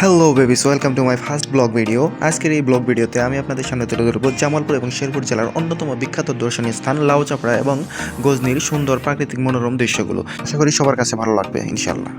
Hello babies welcome to my first blog video আজকের এই blog ভিডিওতে আমি আপনাদের সামনে তুলে ধরবো জামালপুর এবং শেরপুর জেলার অন্যতম বিখ্যাত দর্শনীয় স্থান লাউচাপড়া এবং গজনির সুন্দর প্রাকৃতিক মনোরম দৃশ্যগুলো। আশা করি সবার কাছে ভালো লাগবে ইনশাল্লাহ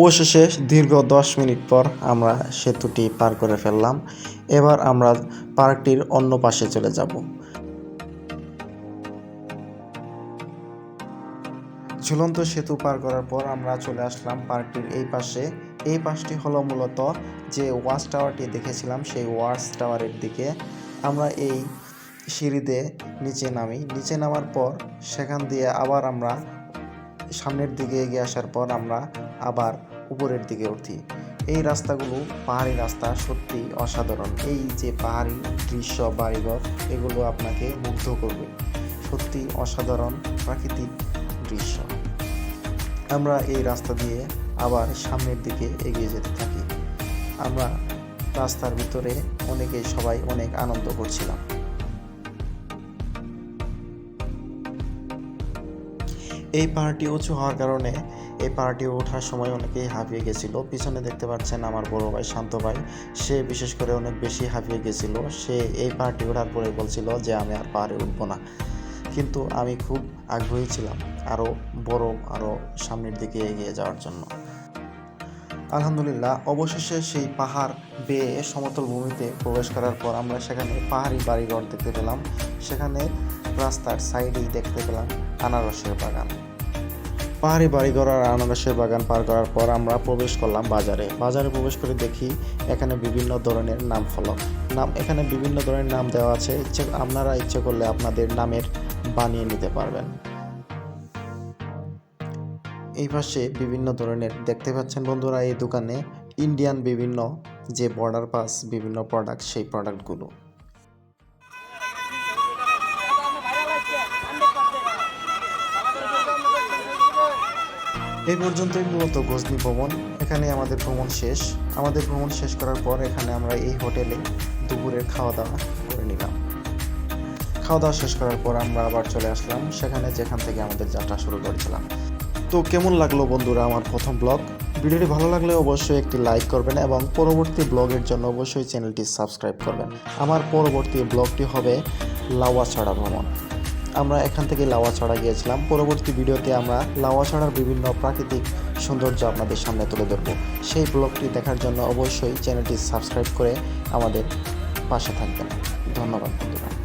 অবশেষে দীর্ঘ দশ মিনিট পর আমরা সেতুটি পার করে ফেললাম। এবার আমরা পার্কটির অন্য পাশে চলে যাব। ঝুলন্ত সেতু পার করার পর আমরা চলে আসলাম পার্কটির এই পাশে। এই পাশটি হলো মূলত যে ওয়াচ টাওয়ারটি দেখেছিলাম, সেই ওয়াচ টাওয়ারের দিকে। আমরা এই সিঁড়িতে নিচে নামি। নিচে নামার পর সেখান দিয়ে আবার আমরা সামনের দিকে এগিয়ে আসার পর আমরা আবার উপরের দিকে উঠি। এই রাস্তাগুলো পাহাড়ি রাস্তা সত্যি অসাধারণ। এই যে পাহাড়ি দৃশ্য, বাড়িঘর, এগুলো আপনাকে মুগ্ধ করবে। সত্যি অসাধারণ প্রাকৃতিক দৃশ্য। আমরা এই রাস্তা দিয়ে আবার সামনের দিকে এগিয়ে যেতে থাকি। আমরা রাস্তার ভিতরে অনেকে সবাই অনেক আনন্দ করছিলাম। এই পাহাড়টি উঁচু হওয়ার কারণে এই পাহাড়টি ওঠার সময় অনেকেই হাঁপিয়ে গেছিল। পিছনে দেখতে পাচ্ছেন আমার বড় ভাই, শান্ত ভাই। সে বিশেষ করে অনেক বেশি হাঁপিয়ে গেছিল। সে এই পাহাড়টি ওঠার পরে বলছিল যে, আমি আর পাহাড়ে উঠবো না। কিন্তু আমি খুব আগ্রহী ছিলাম আরও বড়, আরও সামনের দিকে এগিয়ে যাওয়ার জন্য। আলহামদুলিল্লাহ, অবশেষে সেই পাহাড় বেয়ে সমতল ভূমিতে প্রবেশ করার পর আমরা সেখানে পাহাড়ি বাড়িঘর দেখতে পেলাম। সেখানে রাস্তার সাইডেই দেখতে পেলাম আনারসের বাগান। পাহাড়ি বাড়িঘর আর আনারসের বাগান পার করার পর আমরা প্রবেশ করলাম বাজারে। বাজারে প্রবেশ করে দেখি এখানে বিভিন্ন ধরনের নাম ফলক। নাম, এখানে বিভিন্ন ধরনের নাম দেওয়া আছে। ইচ্ছে, আপনারা ইচ্ছে করলে আপনাদের নামের বানিয়ে নিতে পারবেন। এই পাশে বিভিন্ন ধরনের, দেখতে পাচ্ছেন বন্ধুরা, এই দোকানে ইন্ডিয়ান বিভিন্ন যে বর্ডার পাস বিভিন্ন প্রোডাক্ট সেই প্রোডাক্টগুলো এই পর্যন্তই মূলত গজনি ভ্রমণ এখানে আমাদের ভ্রমণ শেষ। আমাদের ভ্রমণ শেষ করার পর এখানে আমরা এই হোটেলে দুপুরের খাওয়া দাওয়া করে নিলাম। খাওয়া দাওয়া শেষ করার পর আমরা আবার চলে আসলাম, সেখানে যেখান থেকে আমাদের যাত্রা শুরু করেছিলাম। তো কেমন লাগল বন্ধুরা আমার প্রথম ব্লগ? ভিডিওটি ভালো লাগলে অবশ্যই একটি লাইক করবেন এবং পরবর্তী ব্লগের জন্য অবশ্যই চ্যানেলটি সাবস্ক্রাইব করবেন। আমার পরবর্তী ব্লগটি হবে লাওয়াছড়া ভ্রমণ। আমরা এখান থেকে লাওয়াছড়া গিয়েছিলাম। পরবর্তী ভিডিওতে আমরা লাওয়াছড়ার বিভিন্ন প্রাকৃতিক সৌন্দর্য আপনাদের সামনে তুলে ধরব। সেই ব্লগটি দেখার জন্য অবশ্যই চ্যানেলটি সাবস্ক্রাইব করে আমাদের পাশে থাকবেন। ধন্যবাদ বন্ধুরা।